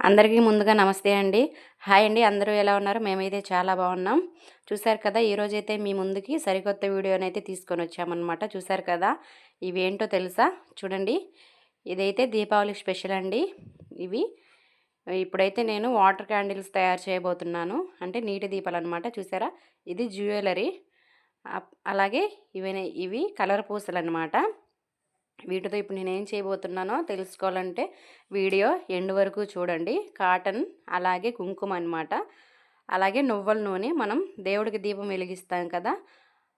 అందరికీ ముందుగా నమస్తే అండి. హాయ్ అండి. అందరూ ఎలా ఉన్నారు? మేమైతే చాలా బాగున్నాం. చూసారు కదా ఈరోజైతే మీ ముందుకి సరికొత్త వీడియోనైతే తీసుకొని వచ్చామన్నమాట. చూసారు కదా ఇవేంటో తెలుసా? చూడండి. ఇదైతే దీపావళి స్పెషల్ అండి ఇవి. ఇప్పుడైతే నేను వాటర్ క్యాండిల్స్ తయారు చేయబోతున్నాను. అంటే నీటి దీపాలు అనమాట చూసారా? ఇది జ్యువెలరీ. అలాగే ఇవి ఇవి కలర్ పూసలు అనమాట వీటితో ఇప్పుడు నేను ఏం చేయబోతున్నానో తెలుసుకోవాలంటే వీడియో ఎండు వరకు చూడండి. కాటన్ అలాగే కుంకుమ అనమాట అలాగే నువ్వుల నూనె మనం దేవుడికి దీపం వెలిగిస్తాం కదా.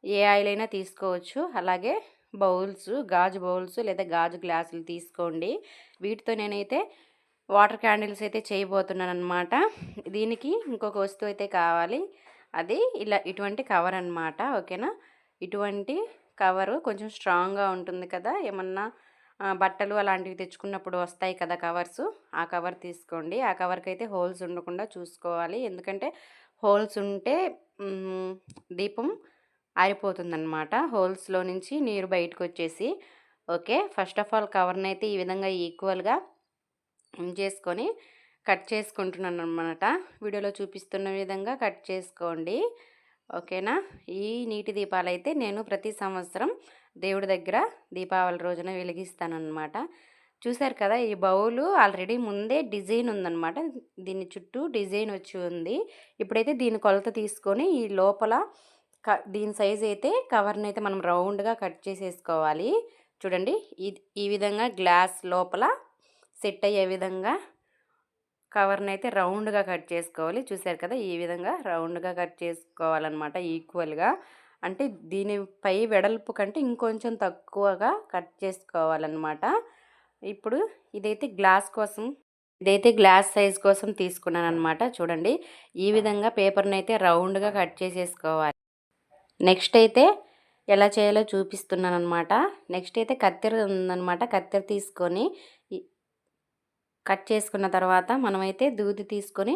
ఏ ఆయిల్ అయినా తీసుకోవచ్చు. అలాగే బౌల్స్ గాజు బౌల్స్ లేదా గాజు గ్లాసులు తీసుకోండి. వీటితో నేనైతే వాటర్ క్యాండిల్స్ అయితే చేయబోతున్నాను అనమాట దీనికి ఇంకొక వస్తువు అయితే కావాలి. అది ఇలా ఇటువంటి కవర్ అనమాట ఓకేనా? ఇటువంటి కవరు కొంచెం స్ట్రాంగ్గా ఉంటుంది కదా! ఏమన్నా బట్టలు అలాంటివి తెచ్చుకున్నప్పుడు వస్తాయి కదా కవర్స్. ఆ కవర్ తీసుకోండి. ఆ కవర్కి అయితే హోల్స్ ఉండకుండా చూసుకోవాలి. ఎందుకంటే హోల్స్ ఉంటే దీపం ఆరిపోతుందన్నమాట. హోల్స్లో నుంచి నీరు బయటకు వచ్చేసి ఓకే? ఫస్ట్ ఆఫ్ ఆల్ కవర్ని అయితే ఈ విధంగా ఈక్వల్గా చేసుకొని కట్ చేసుకుంటున్నాను అనమాట వీడియోలో చూపిస్తున్న విధంగా కట్ చేసుకోండి. ఓకేనా? ఈ నీటి దీపాలు అయితే నేను ప్రతి సంవత్సరం దేవుడి దగ్గర దీపావళి రోజున వెలిగిస్తానమాట చూశారు కదా ఈ బౌలు ఆల్రెడీ ముందే డిజైన్ ఉందన్నమాట. దీని చుట్టూ డిజైన్ వచ్చి ఉంది. ఇప్పుడైతే దీని కొలత తీసుకొని ఈ లోపల క దీని సైజ్ అయితే కవర్ని అయితే మనం రౌండ్గా కట్ చేసేసుకోవాలి. చూడండి ఈ విధంగా గ్లాస్ లోపల సెట్ అయ్యే విధంగా కవర్ని అయితే రౌండ్గా కట్ చేసుకోవాలి. చూసారు కదా! ఈ విధంగా రౌండ్గా కట్ చేసుకోవాలన్నమాట ఈక్వల్గా. అంటే దీనిపై వెడల్పు కంటే ఇంకొంచెం తక్కువగా కట్ చేసుకోవాలన్నమాట. ఇప్పుడు ఇదైతే గ్లాస్ కోసం ఇదైతే గ్లాస్ సైజ్ కోసం తీసుకున్నాను అనమాట చూడండి ఈ విధంగా పేపర్ని అయితే రౌండ్గా కట్ చేసేసుకోవాలి. నెక్స్ట్ అయితే ఎలా చేయాలో చూపిస్తున్నాను అనమాట నెక్స్ట్ అయితే కత్తెర ఉందనమాట కత్తెర తీసుకొని కట్ చేసుకున్న తర్వాత మనమైతే దూది తీసుకొని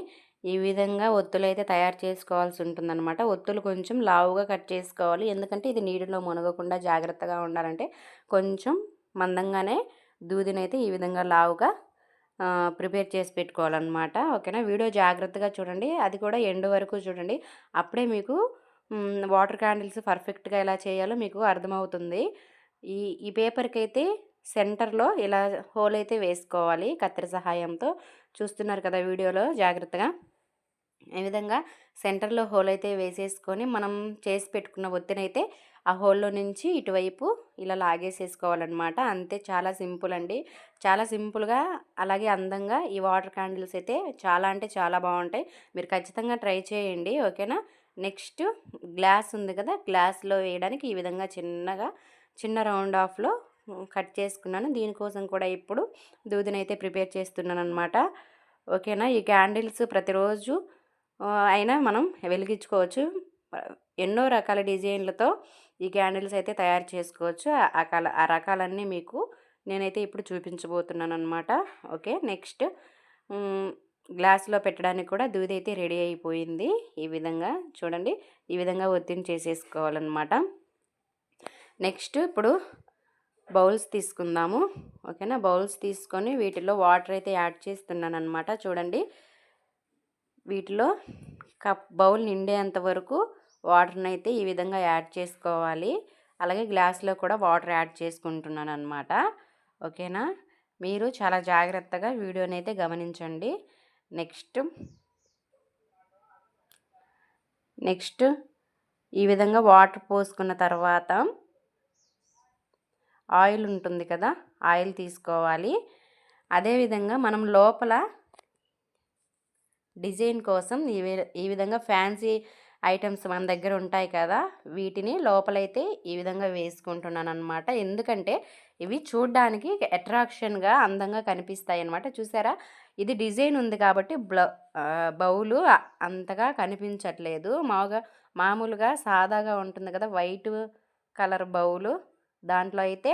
ఈ విధంగా ఒత్తులు అయితే తయారు చేసుకోవాల్సి ఉంటుందన్నమాట. ఒత్తులు కొంచెం లావుగా కట్ చేసుకోవాలి. ఎందుకంటే ఇది నీటిలో మునగకుండా జాగ్రత్తగా ఉండాలంటే కొంచెం మందంగానే దూదినైతే ఈ విధంగా లావుగా ప్రిపేర్ చేసి పెట్టుకోవాలన్నమాట. ఓకేనా? వీడియో జాగ్రత్తగా చూడండి. అది కూడా ఎండు వరకు చూడండి. అప్పుడే మీకు వాటర్ క్యాండిల్స్ పర్ఫెక్ట్గా ఎలా చేయాలో మీకు అర్థమవుతుంది. ఈ ఈ పేపర్కి అయితే సెంటర్లో ఇలా హోల్ అయితే వేసుకోవాలి కత్తెర సహాయంతో. చూస్తున్నారు కదా వీడియోలో జాగ్రత్తగా. ఈ విధంగా సెంటర్లో హోల్ అయితే వేసేసుకొని మనం చేసి పెట్టుకున్న ఒత్తినైతే ఆ హోల్లో నుంచి ఇటువైపు ఇలా లాగేసేసుకోవాలన్నమాట. అంతే చాలా సింపుల్ అండి. చాలా సింపుల్గా అలాగే అందంగా ఈ వాటర్ క్యాండిల్స్ అయితే చాలా అంటే చాలా బాగుంటాయి. మీరు ఖచ్చితంగా ట్రై చేయండి ఓకేనా? నెక్స్ట్ గ్లాస్ ఉంది కదా గ్లాస్లో వేయడానికి ఈ విధంగా చిన్నగా చిన్న రౌండ్ ఆఫ్లో కట్ చేసుకున్నాను. దీనికోసం కూడా ఇప్పుడు దూదినైతే ప్రిపేర్ చేస్తున్నాను అనమాట ఓకేనా? ఈ క్యాండిల్స్ ప్రతిరోజు అయినా మనం వెలిగించుకోవచ్చు. ఎన్నో రకాల డిజైన్లతో ఈ క్యాండిల్స్ అయితే తయారు చేసుకోవచ్చు. ఆ కాల ఆ రకాలన్నీ మీకు నేనైతే ఇప్పుడు చూపించబోతున్నాను అనమాట ఓకే? నెక్స్ట్ గ్లాస్లో పెట్టడానికి కూడా దూది అయితే రెడీ అయిపోయింది. ఈ విధంగా చూడండి. ఈ విధంగా ఒత్తిడి చేసేసుకోవాలన్నమాట. నెక్స్ట్ ఇప్పుడు బౌల్స్ తీసుకుందాము. ఓకేనా? బౌల్స్ తీసుకొని వీటిలో వాటర్ అయితే యాడ్ చేస్తున్నాను అనమాట చూడండి. వీటిలో కప్ బౌల్ నిండేంత వరకు వాటర్ని అయితే ఈ విధంగా యాడ్ చేసుకోవాలి. అలాగే గ్లాస్లో కూడా వాటర్ యాడ్ చేసుకుంటున్నాను అనమాట ఓకేనా? మీరు చాలా జాగ్రత్తగా వీడియోని అయితే గమనించండి. నెక్స్ట్ నెక్స్ట్ ఈ విధంగా వాటర్ పోసుకున్న తర్వాత ఆయిల్ ఉంటుంది కదా ఆయిల్ తీసుకోవాలి. అదేవిధంగా మనం లోపల డిజైన్ కోసం ఈ ఈ విధంగా ఫ్యాన్సీ ఐటమ్స్ మన దగ్గర ఉంటాయి కదా వీటిని లోపలైతే ఈ విధంగా వేసుకుంటున్నాను అనమాట ఎందుకంటే ఇవి చూడ్డానికి అట్రాక్షన్గా అందంగా కనిపిస్తాయి అనమాట చూసారా? ఇది డిజైన్ ఉంది కాబట్టి బ్లౌ బౌలు అంతగా కనిపించట్లేదు. మామూలుగా మామూలుగా సాదాగా ఉంటుంది కదా వైట్ కలర్ బౌలు. దాంట్లో అయితే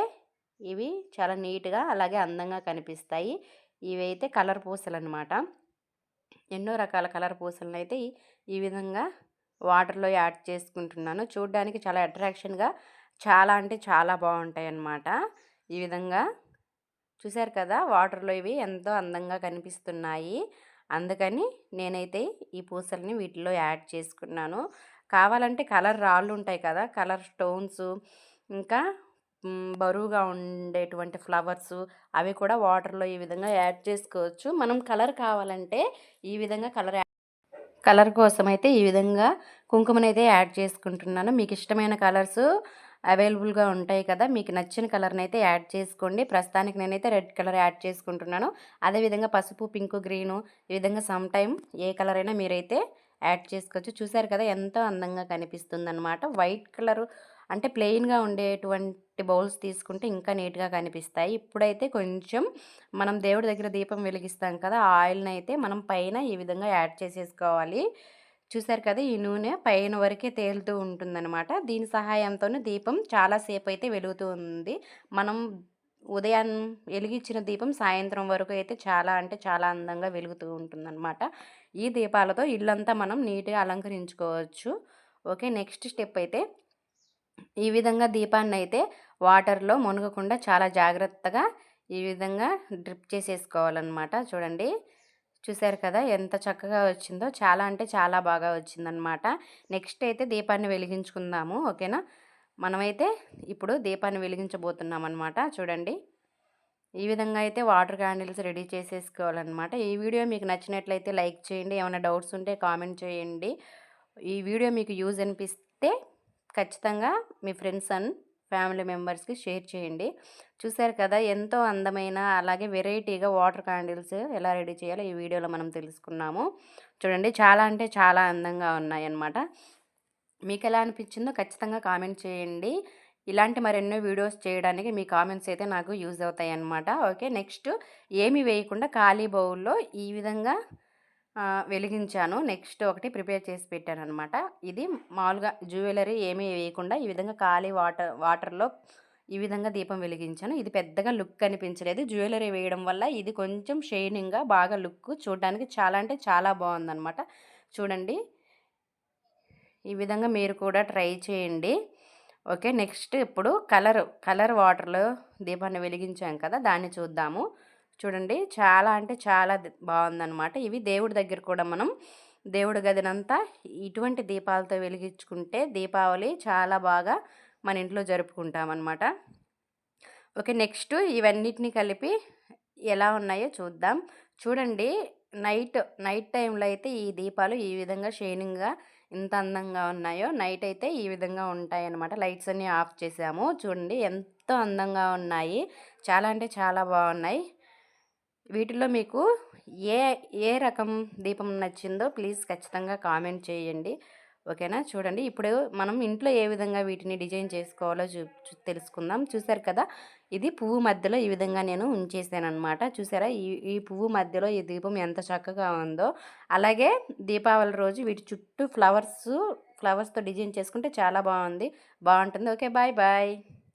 ఇవి చాలా నీట్గా అలాగే అందంగా కనిపిస్తాయి. ఇవి అయితే కలర్ పూసలు అనమాట ఎన్నో రకాల కలర్ పూసలను అయితే ఈ విధంగా వాటర్లో యాడ్ చేసుకుంటున్నాను. చూడడానికి చాలా అట్రాక్షన్గా చాలా అంటే చాలా బాగుంటాయి అన్నమాట ఈ విధంగా చూశారు కదా! వాటర్లో ఇవి ఎంతో అందంగా కనిపిస్తున్నాయి. అందుకని నేనైతే ఈ పూసల్ని వీటిలో యాడ్ చేసుకున్నాను. కావాలంటే కలర్ రాళ్ళు ఉంటాయి కదా! కలర్ స్టోన్స్ ఇంకా బరువుగా ఉండేటువంటి ఫ్లవర్స్ అవి కూడా వాటర్లో ఈ విధంగా యాడ్ చేసుకోవచ్చు. మనం కలర్ కావాలంటే ఈ విధంగా కలర్ కలర్ కోసం అయితే ఈ విధంగా కుంకుమనైతే యాడ్ చేసుకుంటున్నాను. మీకు ఇష్టమైన కలర్స్ అవైలబుల్గా ఉంటాయి కదా మీకు నచ్చిన కలర్ని అయితే యాడ్ చేసుకోండి. ప్రస్తుతానికి నేనైతే రెడ్ కలర్ యాడ్ చేసుకుంటున్నాను. అదేవిధంగా పసుపు పింక్ గ్రీను ఈ విధంగా సమ్ టైమ్ ఏ కలర్ అయినా మీరైతే యాడ్ చేసుకోవచ్చు. చూసారు కదా ఎంతో అందంగా కనిపిస్తుంది అనమాట వైట్ కలర్ అంటే ప్లెయిన్గా ఉండేటువంటి బౌల్స్ తీసుకుంటే ఇంకా నీట్గా కనిపిస్తాయి. ఇప్పుడైతే కొంచెం మనం దేవుడి దగ్గర దీపం వెలిగిస్తాం కదా ఆయిల్ని అయితే మనం పైన ఈ విధంగా యాడ్ చేసేసుకోవాలి. చూసారు కదా ఈ నూనె పైన వరకే తేలుతూ ఉంటుందన్నమాట. దీని సహాయంతోనే దీపం చాలాసేపు అయితే వెలుగుతూ ఉంది. మనం ఉదయం వెలిగించిన దీపం సాయంత్రం వరకు అయితే చాలా అంటే చాలా అందంగా వెలుగుతూ ఉంటుందన్నమాట. ఈ దీపాలతో ఇల్లంతా మనం నీట్గా అలంకరించుకోవచ్చు. ఓకే నెక్స్ట్ స్టెప్ అయితే ఈ విధంగా దీపాన్ని అయితే వాటర్లో మునగకుండా చాలా జాగ్రత్తగా ఈ విధంగా డ్రిప్ చేసేసుకోవాలన్నమాట. చూడండి చూశారు కదా ఎంత చక్కగా వచ్చిందో. చాలా అంటే చాలా బాగా వచ్చిందనమాట నెక్స్ట్ అయితే దీపాన్ని వెలిగించుకుందాము ఓకేనా? మనమైతే ఇప్పుడు దీపాన్ని వెలిగించబోతున్నాం అనమాట చూడండి ఈ విధంగా అయితే వాటర్ క్యాండిల్స్ రెడీ చేసేసుకోవాలన్నమాట. ఈ వీడియో మీకు నచ్చినట్లయితే లైక్ చేయండి ఏమైనా డౌట్స్ ఉంటే కామెంట్ చేయండి. ఈ వీడియో మీకు యూజ్ అనిపిస్తే ఖచ్చితంగా మీ ఫ్రెండ్స్ అండ్ ఫ్యామిలీ మెంబర్స్కి షేర్ చేయండి. చూసారు కదా! ఎంతో అందమైన అలాగే వెరైటీగా వాటర్ క్యాండిల్స్ ఎలా రెడీ చేయాలో ఈ వీడియోలో మనం తెలుసుకున్నాము. చూడండి చాలా అంటే చాలా అందంగా ఉన్నాయి అన్నమాట మీకు ఎలా అనిపించిందో ఖచ్చితంగా కామెంట్ చేయండి. ఇలాంటి మరెన్నో వీడియోస్ చేయడానికి మీ కామెంట్స్ అయితే నాకు యూజ్ అవుతాయి అన్నమాట ఓకే నెక్స్ట్ ఏమి వేయకుండా ఖాళీ బౌల్లో ఈ విధంగా వెలిగించాను. నెక్స్ట్ ఒకటి ప్రిపేర్ చేసి పెట్టాను అనమాట ఇది మామూలుగా జ్యువెలరీ ఏమీ వేయకుండా ఈ విధంగా ఖాళీ వాటర్ వాటర్లో ఈ విధంగా దీపం వెలిగించాను. ఇది పెద్దగా లుక్ అనిపించలేదు. జ్యువెలరీ వేయడం వల్ల ఇది కొంచెం షైనింగ్గా బాగా లుక్ చూడడానికి చాలా అంటే చాలా బాగుందనమాట చూడండి. ఈ విధంగా మీరు కూడా ట్రై చేయండి. ఓకే. నెక్స్ట్ ఇప్పుడు కలర్ కలర్ వాటర్లో దీపాన్ని వెలిగించాం కదా దాన్ని చూద్దాము. చూడండి. చాలా అంటే చాలా బాగుందన్నమాట ఇవి దేవుడి దగ్గర కూడా మనం దేవుడి గదినంతా ఇటువంటి దీపాలతో వెలిగించుకుంటే దీపావళి చాలా బాగా మన ఇంట్లో జరుపుకుంటామన్నమాట. ఓకే నెక్స్ట్ ఇవన్నిటిని కలిపి ఎలా ఉన్నాయో చూద్దాం. చూడండి నైట్ నైట్ టైంలో అయితే ఈ దీపాలు ఈ విధంగా షైనింగ్గా ఎంత అందంగా ఉన్నాయో నైట్ అయితే ఈ విధంగా ఉంటాయి అన్నమాట లైట్స్ అన్నీ ఆఫ్ చేసాము. చూడండి ఎంతో అందంగా ఉన్నాయి. చాలా అంటే చాలా బాగున్నాయి వీటిలో మీకు ఏ ఏ రకం దీపం నచ్చిందో ప్లీజ్ ఖచ్చితంగా కామెంట్ చేయండి. ఓకేనా? చూడండి ఇప్పుడు మనం ఇంట్లో ఏ విధంగా వీటిని డిజైన్ చేసుకోవాలో చూ తెలుసుకుందాం. చూసారు కదా ఇది పువ్వు మధ్యలో ఈ విధంగా నేను ఉంచేసానమాట చూసారా ఈ ఈ పువ్వు మధ్యలో ఈ దీపం ఎంత చక్కగా ఉందో. అలాగే దీపావళి రోజు వీటి చుట్టూ ఫ్లవర్స్ ఫ్లవర్స్తో డిజైన్ చేసుకుంటే చాలా బాగుంది. బాగుంటుంది. Okay bye bye.